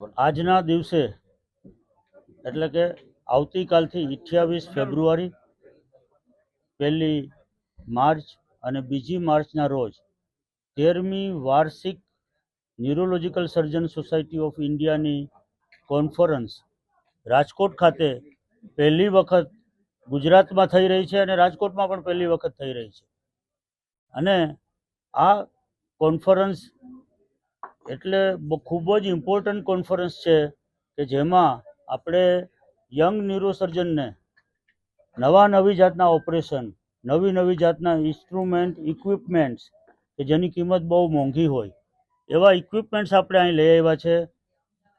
આજના દિવસે એટલે કે આવતીકાલથી અઠ્યાવીસ ફેબ્રુઆરી, પહેલી માર્ચ અને બીજી માર્ચના રોજ તેરમી વાર્ષિક ન્યુરોલોજીકલ સર્જન સોસાયટી ઓફ ઇન્ડિયાની કોન્ફરન્સ રાજકોટ ખાતે પહેલી વખત ગુજરાતમાં થઈ રહી છે અને રાજકોટમાં પણ પહેલી વખત થઈ રહી છે. અને આ કોન્ફરન્સ એટલે ખૂબ જ ઇમ્પોર્ટન્ટ કોન્ફરન્સ છે કે જેમાં આપણે યંગ ન્યુરોસર્જનને નવા નવી જાતના ઓપરેશન નવી નવી જાતના ઇન્સ્ટ્રુમેન્ટ ઇક્વિપમેન્ટ્સ કે જેની કિંમત બહુ મોંઘી હોય, એવા ઇક્વિપમેન્ટ્સ આપણે અહીં લઈ આવ્યા છે.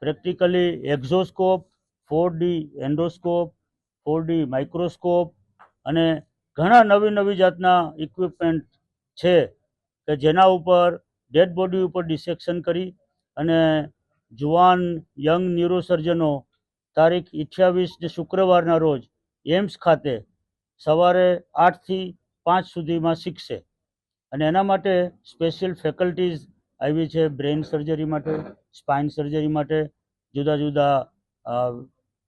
Practically exoscope four D endoscope four D microscope અને ઘણા નવી નવી જાતના ઇક્વિપમેન્ટ છે કે જેના ઉપર ડેડ બોડી ઉપર ડિસેક્શન કરી અને જુવાન યંગ ન્યુરોસર્જનો તારીખ અઠ્યાવીસ શુક્રવારના રોજ એમ્સ ખાતે સવારે આઠથી પાંચ સુધીમાં શીખશે. અને એના માટે સ્પેશિયલ ફેકલ્ટીઝ આવી છે બ્રેઇન સર્જરી માટે સ્પાઇન સર્જરી માટે, જુદા જુદા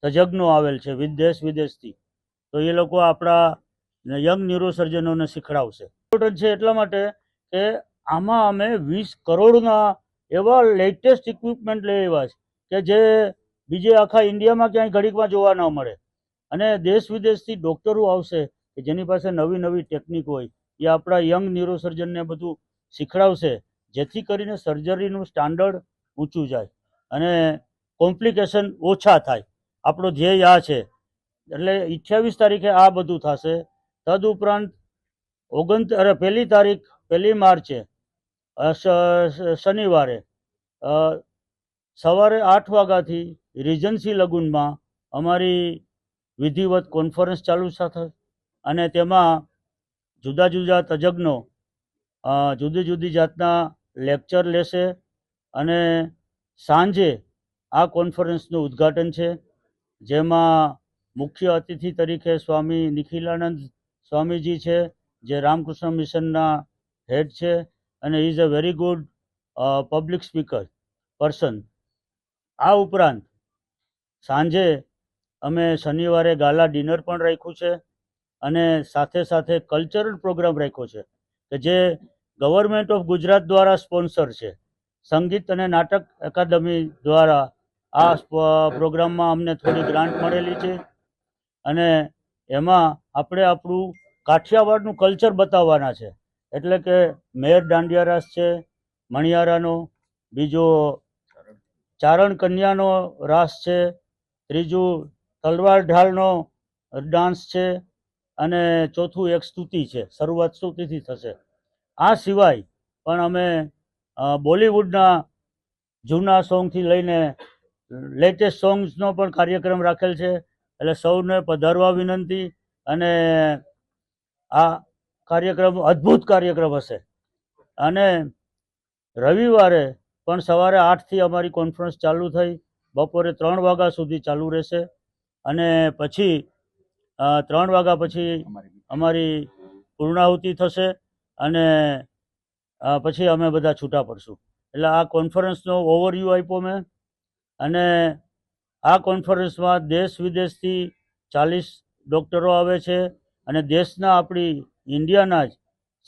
તજજ્ઞો આવેલ છે વિદેશ વિદેશથી. તો એ લોકો આપણા યંગ ન્યુરોસર્જનોને શીખડાવશે. ઇમ્પોર્ટન્ટ છે એટલા માટે કે આમાં અમે વીસ કરોડના એવા લેટેસ્ટ ઇક્વિપમેન્ટ લઈ આવ્યા છે, કે જે બીજે આખા ઇન્ડિયામાં ક્યાંય ઘડીકમાં જોવા ન મળે. અને દેશ વિદેશથી ડૉક્ટરો આવશે, કે જેની પાસે નવી નવી ટેકનિક હોય, એ આપણા યંગ ન્યુરોસર્જનને બધું શીખડાવશે, જેથી કરીને સર્જરીનું સ્ટાન્ડર્ડ ઊંચું જાય અને કોમ્પ્લિકેશન ઓછા થાય. આપણો ધ્યેય આ છે. એટલે અઠ્યાવીસ તારીખે આ બધું થશે. તદુપરાંત ઓગણ અરે પહેલી તારીખ, પહેલી માર્ચે શનિવારે સવારે આઠ વાગ્યાથી રિજન્સી લગુનમાં અમારી વિધિવત કોન્ફરન્સ ચાલુ થશે અને તેમાં જુદા જુદા તજજ્ઞો જુદી જુદી જાતના લેક્ચર લેશે અને સાંજે આ કોન્ફરન્સનું ઉદ્ઘાટન છે, જેમાં મુખ્ય અતિથિ તરીકે સ્વામી નિખિલાનંદ સ્વામીજી છે, જે રામકૃષ્ણ મિશનના હેડ છે અને is a very good public speaker person આ ઉપરાંત સાંજે અમે શનિવારે ગાલા ડિનર પણ રાખ્યું છે અને સાથે સાથે કલ્ચરલ પ્રોગ્રામ રાખ્યો છે કે જે ગવર્મેન્ટ ઓફ ગુજરાત દ્વારા સ્પોન્સર છે. સંગીત અને નાટક એકાદમી દ્વારા આ પ્રોગ્રામમાં અમને થોડી ગ્રાન્ટ મળેલી છે અને એમાં આપણે આપણું કાઠિયાવાડનું કલ્ચર બતાવવાના છે. એટલે કે મેર દાંડિયા રાસ છે, મણિયારાનો, બીજો ચારણ કન્યાનો રાસ છે, ત્રીજું તલવાર ઢાલનો ડાન્સ છે અને ચોથું એક સ્તુતિ છે, શરૂઆત સ્તુતિથી થશે. આ સિવાય પણ અમે બોલિવૂડના જૂના સોંગથી લઈને લેટેસ્ટ સોંગ્સનો પણ કાર્યક્રમ રાખેલ છે. એટલે સૌને પધારવા વિનંતી અને આ કાર્યક્રમ, અદ્ભુત કાર્યક્રમ હશે. અને રવિવારે પણ સવારે આઠથી અમારી કોન્ફરન્સ ચાલુ થઈ. બપોરે ત્રણ વાગ્યા સુધી ચાલુ રહેશે. અને પછી ત્રણ વાગ્યા પછી અમારી પૂર્ણાહુતિ થશે અને પછી અમે બધા છૂટા પડશું. એટલે આ કોન્ફરન્સનો ઓવરવ્યૂ આપ્યો મેં. અને આ કોન્ફરન્સમાં દેશ વિદેશથી ચાલીસ ડૉક્ટરો આવે છે. અને દેશના આપણી ઇન્ડિયાના જ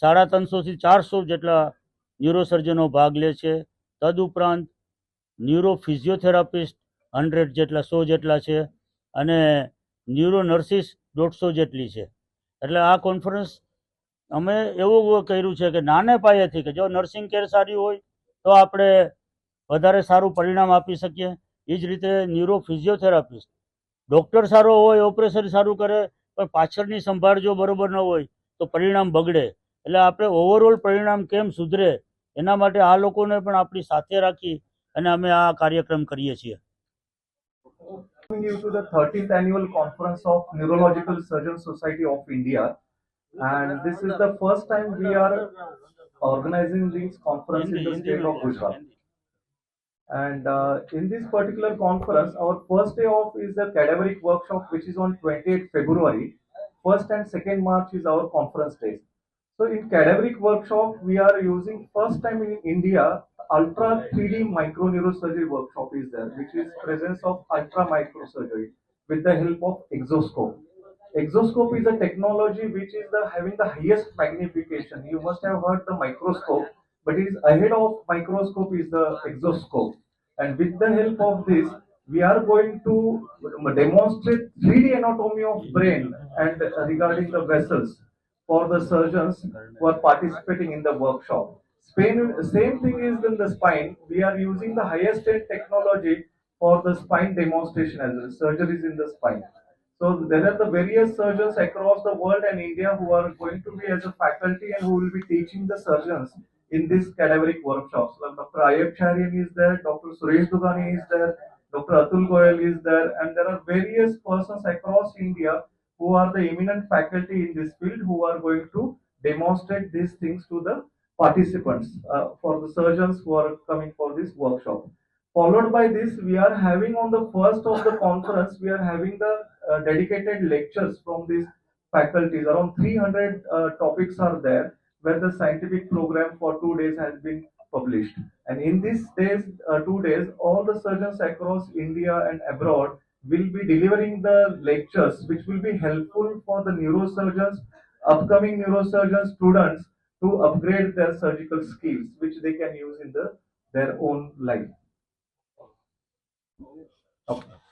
સાડા ત્રણસોથી ચારસો જેટલા ન્યુરોસર્જનો ભાગ લે છે. તદુપરાંત ન્યુરો ફિઝિયોથેરાપિસ્ટ હંડ્રેડ જેટલા, સો જેટલા છે અને ન્યુરો નર્સિસ દોઢસો જેટલી છે. એટલે આ કોન્ફરન્સ અમે એવું કર્યું છે કે નાને પાયેથી કે જો નર્સિંગ કેર સારી હોય તો આપણે વધારે સારું પરિણામ આપી શકીએ. એ જ રીતે ન્યુરો ફિઝિયોથેરાપિસ્ટ ડૉક્ટર સારો હોય, ઓપરેશન સારું કરે, પણ પાછળની સંભાળ જો બરોબર ન હોય તો પરિણામ બગડે એટલે આપણે ઓવરઓલ પરિણામ કેમ સુધરે એના માટે આ લોકોને પણ આપણી સાથે રાખી અને અમે આ કાર્યક્રમ કરીએ છીએ to the 13th annual conference of Neurological Surgeon Society of India. And this is the first time we are organizing this conference in the state of Gujarat. And uh, in this particular conference, our first day off is the cadaveric workshop, which is on 28 February. First and second March is our conference days. So in cadaveric workshop, we are using first time in India ultra 3D micro neurosurgery workshop is there, which is presence of ultra microsurgery with the help of exoscope. Exoscope is a technology which is the having the highest magnification. You must have heard the microscope, but it is ahead of microscope is the exoscope. And with the help of this, we are going to demonstrate 3D anatomy of brain and regarding the vessels for the surgeons who are participating in the workshop. Same, same thing is in the spine. We are using the highest end technology for the spine demonstration as well, surgeries in the spine. So there are the various surgeons across the world and India who are going to be as a faculty and who will be teaching the surgeons in this cadaveric workshops. Like Dr. Ayub Charian is there, Dr. Suresh Dugani is there, Dr. Atul Goyal is there, and there are various persons across India who are the eminent faculty in this field who are going to demonstrate these things to the participants uh, for the surgeons who are coming for this workshop. Followed by this, we are having on the first of the conference, we are having the uh, dedicated lectures from these faculties. Around 300 uh, topics are there where the scientific program for two days has been published. And in these days, uh, two days, all the surgeons across India and abroad will be delivering the lectures which will be helpful for the neurosurgeons, upcoming neurosurgeon students to upgrade their surgical skills which they can use in the their own life. Okay.